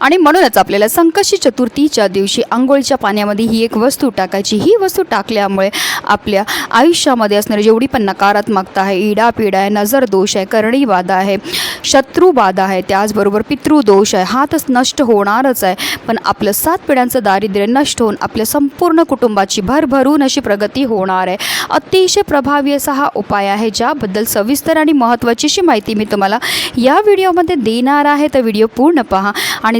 आणि म्हणूनच आपल्याला संकष्टी चतुर्थीच्या दिवशी आंघोळीच्या पाण्यामध्ये ही एक वस्तू टाकायची. ही वस्तू टाकल्यामुळे आपल्या आयुष्यामध्ये असणारी जेवढी पण नकारात्मकता आहे इडापिडा आहे नजर दोष आहे करणी आहे शत्रुबाधा आहे त्याचबरोबर पितृदोष आहे हा तर नष्ट होणारच आहे. पण आपलं सात पिढ्यांचं दारिद्र्य नष्ट होऊन आपल्या संपूर्ण कुटुंबाची भरभरून अशी प्रगती होणार आहे. अतिशय प्रभावी असा हा उपाय आहे ज्याबद्दल सविस्तर आणि महत्त्वाची अशी माहिती मी तुम्हाला या व्हिडिओमध्ये देणार आहे. तर व्हिडिओ पूर्ण पहा आणि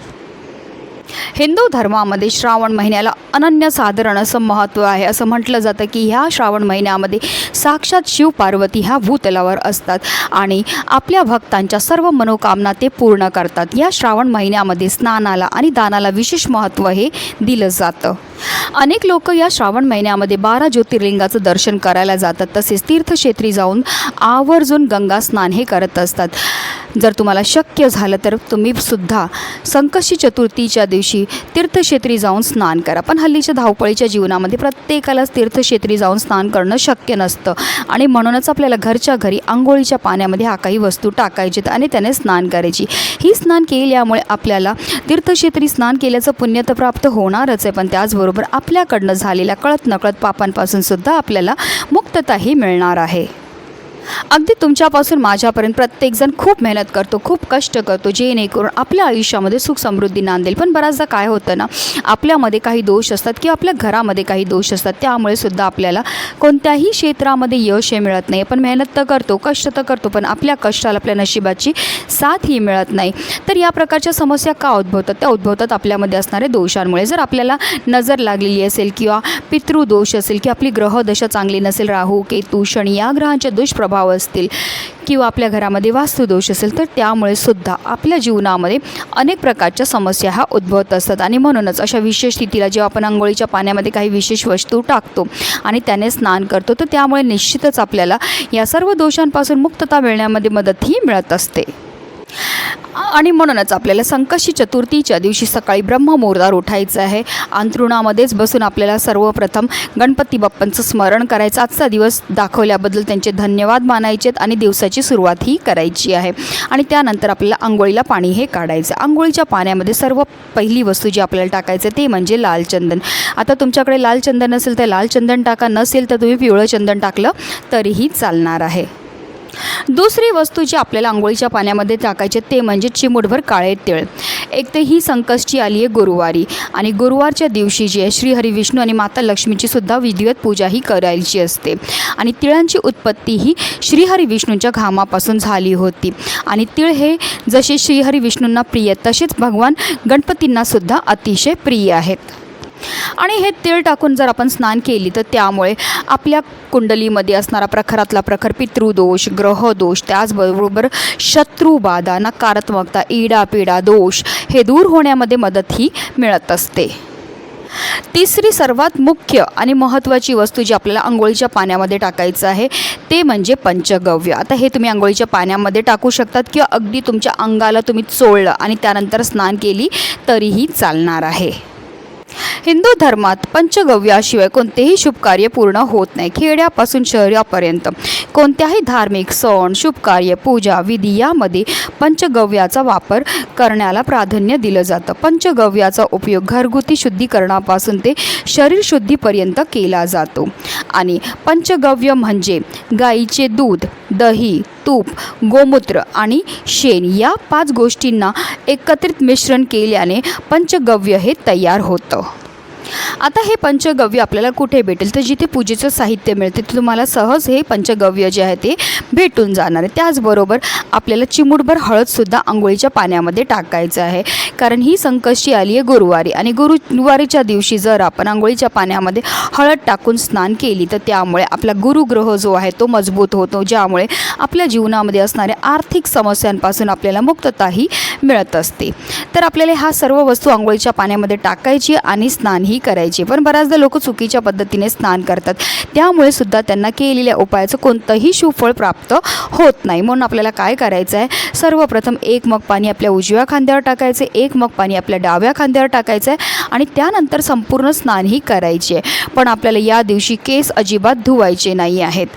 हिंदू धर्मामध्ये श्रावण महिन्याला अनन्यसाधारण असं महत्त्व आहे. असं म्हटलं जातं की ह्या श्रावण महिन्यामध्ये साक्षात शिव पार्वती ह्या भूतलावर असतात आणि आपल्या भक्तांच्या सर्व मनोकामना ते पूर्ण करतात. या श्रावण महिन्यामध्ये स्नानाला आणि दानाला विशेष महत्त्व हे दिलं जातं. अनेक लोक या श्रावण महिन्यामध्ये बारा ज्योतिर्लिंगाचं दर्शन करायला जातात. तसेच तीर्थक्षेत्री जाऊन आवर्जून गंगा स्नान हे करत असतात. जर तुम्हाला शक्य झालं तर तुम्ही सुद्धा संकष्टी चतुर्थीच्या दिवशी तीर्थक्षेत्री जाऊन स्नान करा. पण हल्लीच्या धावपळीच्या जीवनामध्ये प्रत्येकालाच तीर्थक्षेत्री जाऊन स्नान करणं शक्य नसतं. आणि म्हणूनच आपल्याला घरच्या घरी आंघोळीच्या पाण्यामध्ये हा काही वस्तू टाकायची आणि त्याने स्नान करायची. ही स्नान केल्यामुळे आपल्याला तीर्थक्षेत्री स्नान केल्याचं पुण्य तर प्राप्त होणारच आहे. पण त्याचबरोबर आपल्याकडनं झालेल्या कळत नकळत पापांपासून सुद्धा आपल्याला मुक्तताही मिळणार आहे. अगदी तुमच्यापासून माझ्यापर्यंत प्रत्येकजण खूप मेहनत करतो खूप कष्ट करतो जेणेकरून आपल्या आयुष्यामध्ये सुख समृद्धी नांदेल. पण बऱ्याचदा काय होतं ना आपल्यामध्ये काही दोष असतात किंवा आपल्या घरामध्ये काही दोष असतात त्यामुळे सुद्धा आपल्याला कोणत्याही क्षेत्रामध्ये यश हे मिळत नाही. पण मेहनत तर करतो कष्ट तर करतो पण आपल्या कष्टाला आपल्या नशिबाची साथ ही मिळत नाही. तर या प्रकारच्या समस्या का उद्भवतात? त्या उद्भवतात आपल्यामध्ये असणाऱ्या दोषांमुळे. जर आपल्याला नजर लागलेली असेल किंवा पितृदोष असेल किंवा आपली ग्रहदशा चांगली नसेल राहू केतू शनी या ग्रहांच्या दुष्प्रभाव असतील किंवा आपल्या घरामध्ये वास्तुदोष असेल तर त्यामुळे सुद्धा आपल्या जीवनामध्ये अनेक प्रकारच्या समस्या ह्या उद्भवत असतात. आणि म्हणूनच अशा विशेष स्थितीला जेव्हा आपण आंघोळीच्या पाण्यामध्ये काही विशेष वस्तू टाकतो आणि त्याने स्नान करतो तर त्यामुळे निश्चितच आपल्याला या सर्व दोषांपासून मुक्तता मिळण्यामध्ये मदतही मिळत असते. आणि म्हणूनच आपल्याला संकष्टी चतुर्थीच्या दिवशी सकाळी ब्रह्ममुहूर्तावर उठायचं आहे. अंथरुणामध्येच बसून आपल्याला सर्वप्रथम गणपती बाप्पांचं स्मरण करायचं. आजचा दिवस दाखवल्याबद्दल त्यांचे धन्यवाद मानायचेत आणि दिवसाची सुरुवात ही करायची आहे. आणि त्यानंतर आपल्याला आंघोळीला पाणी हे काढायचं. आंघोळीच्या पाण्यामध्ये सर्व पहिली वस्तू जी आपल्याला टाकायचं ते म्हणजे लाल चंदन. आता तुमच्याकडे लाल चंदन असेल तर लाल चंदन टाका. नसेल तर तुम्ही पिवळं चंदन टाकलं तरीही चालणार आहे. दुसरी वस्तू जी आपल्याला आंघोळीच्या पाण्यामध्ये टाकायचे ते म्हणजे चिमूटभर काळे तिळ. एक तर ही संकष्टी आली आहे गुरुवारी आणि गुरुवारच्या दिवशी जी आहे श्रीहरी विष्णू आणि माता लक्ष्मीची सुद्धा विधिवत पूजा ही करायची असते. आणि तिळांची उत्पत्ती ही श्रीहरी विष्णूंच्या घामापासून झाली होती. आणि तिळ हे जसे श्रीहरी विष्णूंना प्रिय तसेच भगवान गणपतींना सुद्धा अतिशय प्रिय आहेत. आणि हे तीळ टाकून जर आपण स्नान केली तर त्यामुळे आपल्या कुंडलीमध्ये असणारा प्रखरातला प्रखर पितृदोष ग्रहदोष त्याचबरोबर शत्रुबाधा नकारात्मकता इडापिडा दोष हे दूर होण्यामध्ये मदतही मिळत असते. तिसरी सर्वात मुख्य आणि महत्त्वाची वस्तू जी आपल्याला आंघोळीच्या पाण्यामध्ये टाकायचं आहे ते म्हणजे पंचगव्य. आता हे तुम्ही आंघोळीच्या पाण्यामध्ये टाकू शकतात किंवा अगदी तुमच्या अंगाला तुम्ही चोळलं आणि त्यानंतर स्नान केली तरीही चालणार आहे. हिंदू धर्मात पंचगव्याशिवाय कोणतेही शुभकार्य पूर्ण होत नाही. खेड्यापासून शहरापर्यंत कोणत्याही धार्मिक सण शुभकार्य पूजा विधी यामध्ये पंचगव्याचा वापर करण्याला प्राधान्य दिलं जातं. पंचगव्याचा उपयोग घरगुती शुद्धीकरणापासून ते शरीर शुद्धीपर्यंत केला जातो. आणि पंचगव्य म्हणजे गाईचे दूध दही तूप गोमूत्र आणि शेण या पाच गोष्टींना एकत्रित मिश्रण केल्याने पंचगव्य हे तयार होतं. आता हे पंचगव्य आपल्याला कुठे भेटेल? तर जिथे पूजेचं साहित्य मिळते ते तुम्हाला सहज हे पंचगव्य जे आहे ते भेटून जाणार आहे. त्याचबरोबर आपल्याला चिमूटभर हळदसुद्धा आंघोळीच्या पाण्यामध्ये टाकायचं आहे. कारण ही संकष्टी आली आहे गुरुवारी आणि गुरुवारीच्या दिवशी जर आपण आंघोळीच्या पाण्यामध्ये हळद टाकून स्नान केली तर त्यामुळे आपला गुरुग्रह जो आहे तो मजबूत होतो ज्यामुळे आपल्या जीवनामध्ये असणाऱ्या आर्थिक समस्यांपासून आपल्याला मुक्तताही मिळत असते. तर आपल्याला हा सर्व वस्तू आंघोळीच्या पाण्यामध्ये टाकायची आणि स्नानही करायची. पण बऱ्याचदा लोक चुकीच्या पद्धतीने स्नान करतात. त्यामुळे सुद्धा त्यांना केलेल्या उपायाचं कोणतंही सुफळ प्राप्त होत नाही. म्हणून आपल्याला काय करायचं आहे सर्वप्रथम एक मग पाणी आपल्या उजव्या खांद्यावर टाकायचे एक मग पाणी आपल्या डाव्या खांद्यावर टाकायचं आहे आणि त्यानंतर संपूर्ण स्नानही करायचे. आहे पण आपल्याला या दिवशी केस अजिबात धुवायचे नाही आहेत.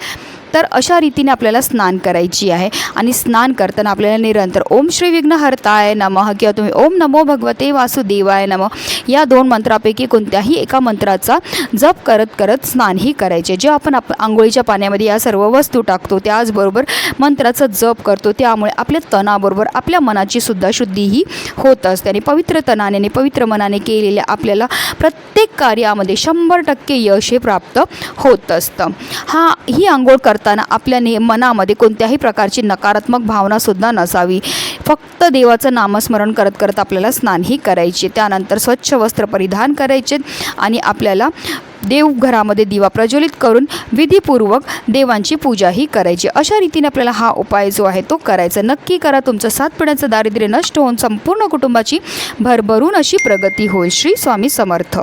तर अशा रीतीने आपल्याला स्नान करायची आहे. आणि स्नान करताना आपल्याला निरंतर ओम श्री विघ्नहर्ताय नमः किंवा तुम्ही ओम नमो भगवते वासुदेवाय नमः या दोन मंत्रापैकी कोणत्याही एका मंत्राचा जप करत करत स्नानही करायचे. जे आपण आप आंघोळीच्या पाण्यामध्ये या सर्व वस्तू टाकतो त्याचबरोबर मंत्राचा जप करतो त्यामुळे आपल्या तणाबरोबर आपल्या मनाची सुद्धा शुद्धीही होत असते. आणि पवित्र तनाने आणि पवित्र मनाने केलेल्या आपल्याला प्रत्येक कार्यामध्ये शंभर टक्के यश हे प्राप्त होत असतं. हा ही आंघोळ करता करताना आपल्या ने मनामध्ये कोणत्याही प्रकारची नकारात्मक भावनासुद्धा नसावी. फक्त देवाचं नामस्मरण करत करत आपल्याला स्नानही करायचे. त्यानंतर स्वच्छ वस्त्र परिधान करायचे आणि आपल्याला देवघरामध्ये दिवा प्रज्वलित करून विधीपूर्वक देवांची पूजाही करायची. अशा रीतीने आपल्याला हा उपाय जो आहे तो करायचा. नक्की करा. तुमचं सात पिढ्यांचं दारिद्र्य नष्ट होऊन संपूर्ण कुटुंबाची भरभरून अशी प्रगती होईल. श्री स्वामी समर्थ.